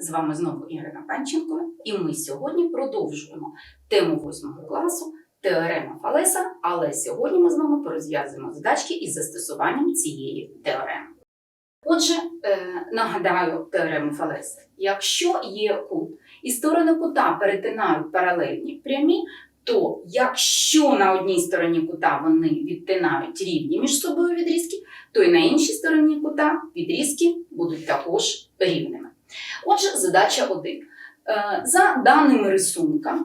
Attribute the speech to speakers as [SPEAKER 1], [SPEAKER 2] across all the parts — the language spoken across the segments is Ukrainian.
[SPEAKER 1] З вами знову Ірина Панченко, і ми сьогодні продовжуємо тему 8 класу теорема Фалеса, але сьогодні ми з вами порозв'язуємо задачки із застосуванням цієї теореми. Отже, е, нагадаю теорему Фалеса. Якщо є кут і сторони кута перетинають паралельні прямі, то якщо на одній стороні кута вони відтинають рівні між собою відрізки, то і на іншій стороні кута відрізки будуть також рівними. Отже, задача 1. За даними рисунка,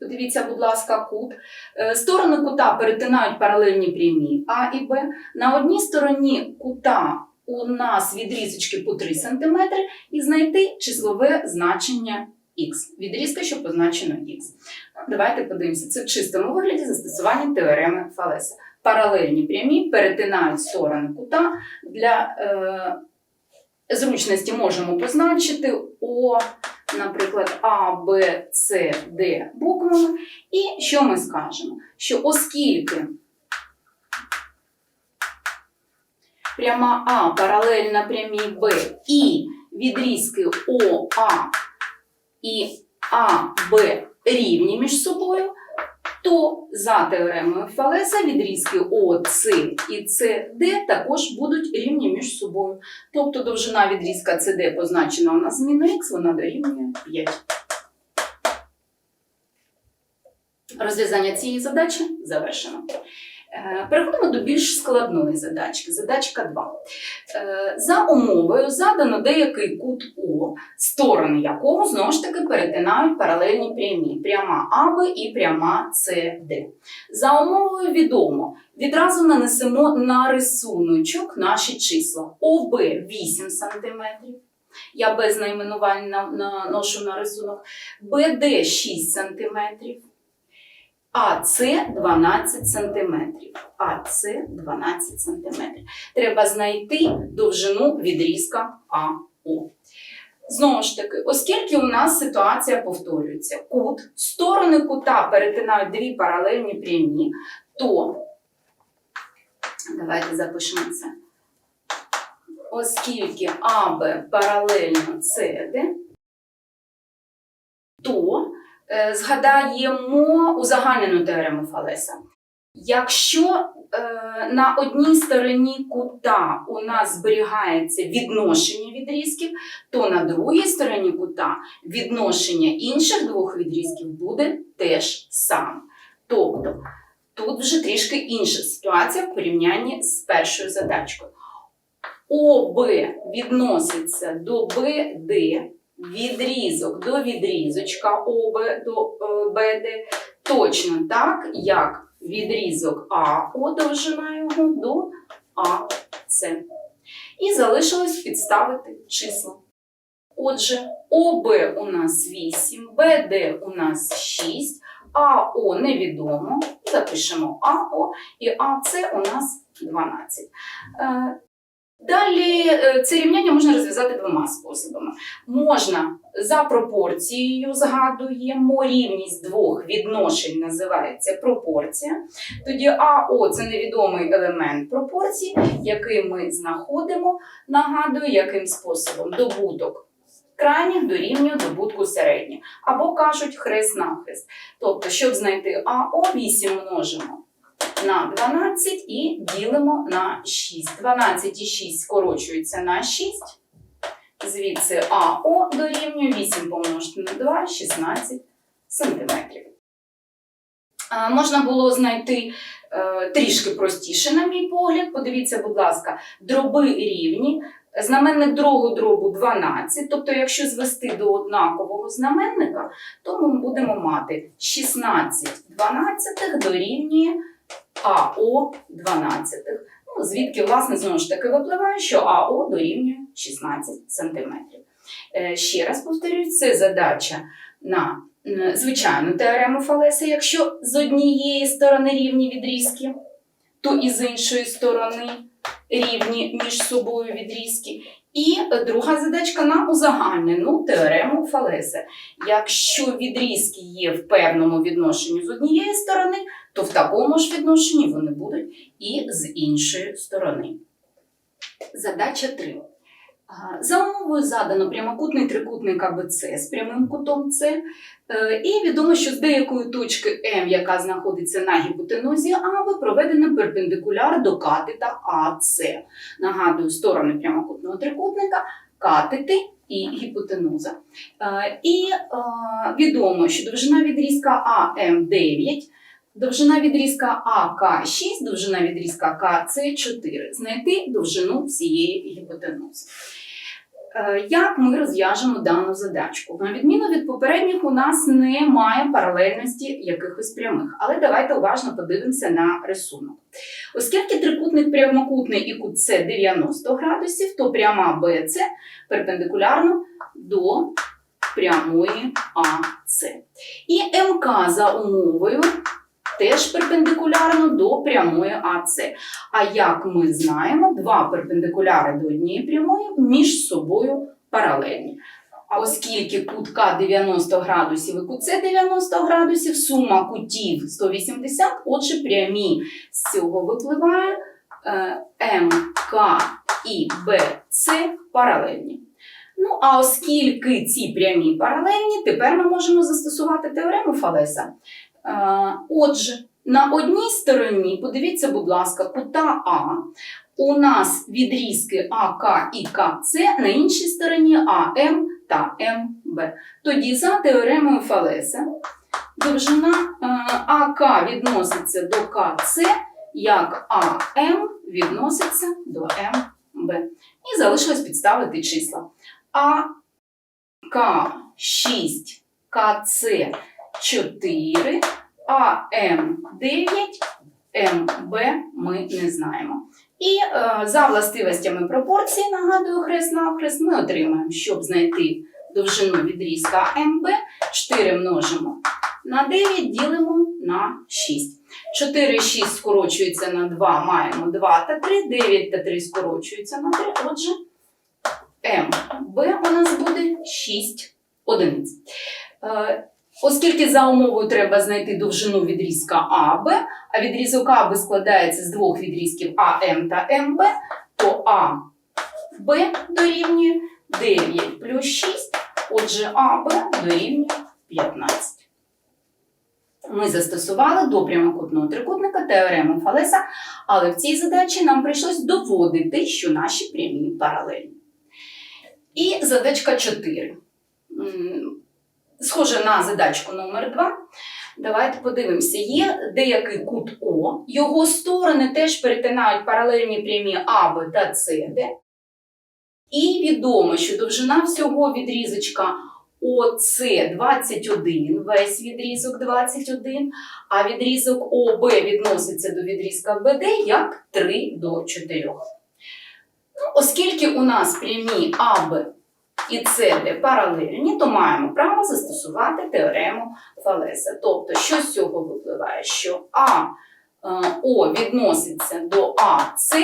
[SPEAKER 1] подивіться, будь ласка, кут. е, Сторони кута перетинають паралельні прямі А і Б. На одній стороні кута у нас відрізочки по 3 см і знайти числове значення х. Відрізка, що позначено х. Давайте подивимося. Це в чистому вигляді застосування теореми Фалеса. Паралельні прямі перетинають сторони кута. Для е, зручності можемо позначити О, наприклад, А, Б, С, Д буквами. І що ми скажемо? Що оскільки пряма А паралельна прямій Б і відрізки ОА і А, Б рівні між собою, то за теоремою Фалеса відрізки ОС і СД також будуть рівні між собою. Тобто довжина відрізка СД позначена у нас зміна х, вона дорівнює 5. Розв'язання цієї задачі завершено. Е, Переходимо до більш складної задачки. Задачка 2. Е, За умовою задано деякий кут О, сторони якого знову ж таки перетинають паралельні прямі, пряма АБ і пряма СД. За умовою відомо, відразу нанесемо на рисуночок наші числа. ОБ 8 см. Я без найменувань наношу на рисунок. БД 6 см. АЦ 12 см. АЦ 12 см. Треба знайти довжину відрізка АО. Знову ж таки, оскільки у нас ситуація повторюється, кут, сторони кута перетинають дві паралельні прямі, то давайте запишемо це. Оскільки АБ паралельно СД, то згадаємо узагальнену теорему Фалеса. Якщо е, на одній стороні кута у нас зберігається відношення відрізків, то на другій стороні кута відношення інших двох відрізків буде теж саме. Тобто тут вже трішки інша ситуація в порівнянні з першою задачкою. ОБ відноситься до БД, відрізок до відрізочка ОБ до е, БД, точно так, як відрізок АО довжина його до АС. І залишилось підставити числа. Отже, ОБ у нас 8, БД у нас 6, АО невідомо. Запишемо АО і АЦ у нас 12. Далі е, це рівняння можна розв'язати двома способами. Можна за пропорцією згадуємо рівність двох відношень називається пропорція. Тоді АО це невідомий елемент пропорції, який ми знаходимо, нагадую, яким способом добуток крайніх дорівнює добутку середніх. Або кажуть хрест навхрест. Тобто, щоб знайти АО, 8 множимо на 12 і ділимо на 6. 12 і 6 скорочуються на 6. Звідси АО дорівнює 8 помножити на 2, 16 сантиметрів. Можна було знайти е, трішки простіше, на мій погляд. Подивіться, будь ласка, дроби рівні. Знаменник другого дробу 12. Тобто, якщо звести до однакового знаменника, то ми будемо мати 16 12 дорівнює АО 12. Ну, звідки, власне, знову ж таки випливає, що АО дорівнює 16 см. Ще раз повторюю, це задача на звичайну теорему Фалеса. Якщо з однієї сторони рівні відрізки, то і з іншої сторони рівні між собою відрізки. І друга задачка на узагальнену теорему Фалеса. Якщо відрізки є в певному відношенні з однієї сторони, то в такому ж відношенні вони будуть і з іншої сторони. Задача 3. За умовою задано прямокутний трикутник АБЦ з прямим кутом С. Е, І відомо, що з деякої точки М, яка знаходиться на гіпотенузі АБ, проведено перпендикуляр до катета АС. Нагадую, сторони прямокутного трикутника, катети і гіпотенуза. Е, І е, відомо, що довжина відрізка АМ 9, довжина відрізка АК 6, довжина відрізка КЦ 4. Знайти довжину всієї гіпотенузи. Е, Як ми розв'яжемо дану задачку? На відміну від попередніх, у нас немає паралельності якихось прямих, але давайте уважно подивимося на рисунок. Оскільки трикутник прямокутний і кут С 90 градусів, то пряма BC перпендикулярно до прямої АС. І МК за умовою теж перпендикулярно до прямої АС. А як ми знаємо, два перпендикуляри до однієї прямої між собою паралельні. А оскільки кут К 90 градусів і кут С 90 градусів, сума кутів 180, отже, прямі з цього випливає е, МК і БЦ паралельні. Ну, а оскільки ці прямі паралельні, тепер ми можемо застосувати теорему Фалеса. Е, Отже, на одній стороні, подивіться, будь ласка, кута А. У нас відрізки АК і КЦ, на іншій стороні АМ та МБ. Тоді за теоремою Фалеса довжина е, АК відноситься до КЦ, як АМ відноситься до МБ. І залишилось підставити числа. АК 6, КЦ 4, АМ 9, МБ ми не знаємо. І е, за властивостями пропорції, нагадую хрест навхрест, ми отримаємо, щоб знайти довжину відрізка МБ, 4 множимо на 9, ділимо на 6. 4 і 6 скорочується на 2, маємо 2 та 3, 9 та 3 скорочується на 3, отже, МБ у нас буде 6 одиниць. Е, Оскільки за умовою треба знайти довжину відрізка АБ, а відрізок АБ складається з двох відрізків АМ та МБ, то АБ дорівнює 9 плюс 6, отже АБ дорівнює 15. Ми застосували до прямокутного трикутника теорему Фалеса, але в цій задачі нам прийшлось доводити, що наші прямі паралельні. І задачка 4. Схоже на задачку номер 2. Давайте подивимося. Є деякий кут О, його сторони теж перетинають паралельні прямі АБ та СД. І відомо, що довжина всього відрізочка ОС 21, весь відрізок 21, а відрізок ОБ відноситься до відрізка БД як 3 до 4. Ну, оскільки у нас прямі АБ і СД паралельні, то маємо право застосувати теорему Фалеса. Тобто, що з цього випливає? Що А е, О відноситься до АС,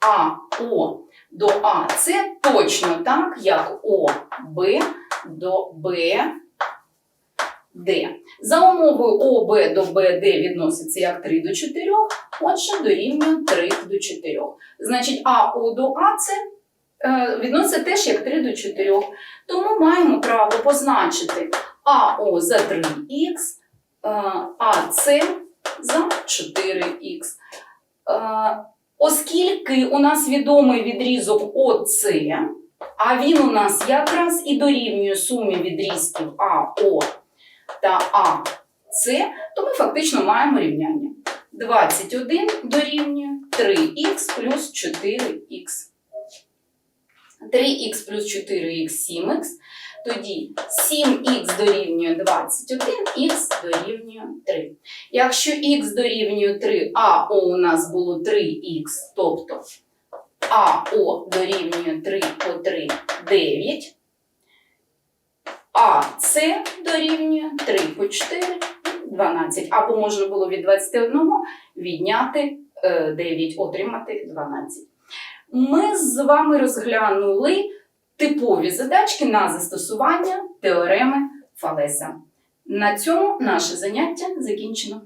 [SPEAKER 1] а О до АС точно так, як ОБ до БД. За умовою ОБ до БД відноситься як 3 до 4, отже, дорівнює 3 до 4. Значить, АО до АС е, відноситься теж як 3 до 4. Тому маємо право позначити АО за 3х, е, АС за 4х. Е, Оскільки у нас відомий відрізок ОС, а він у нас якраз і дорівнює сумі відрізків АО та АС, то ми фактично маємо рівняння. 21 дорівнює 3х плюс 4х. 3х плюс 4х 7х. Тоді 7х дорівнює 21, х дорівнює 3. Якщо х дорівнює 3, а у нас було 3х, тобто АО дорівнює 3 по 3 9, а С дорівнює 3 по 4 12. Або можна було від 21 відняти е, 9, отримати 12. Ми з вами розглянули типові задачки на застосування теореми Фалеса. На цьому наше заняття закінчено.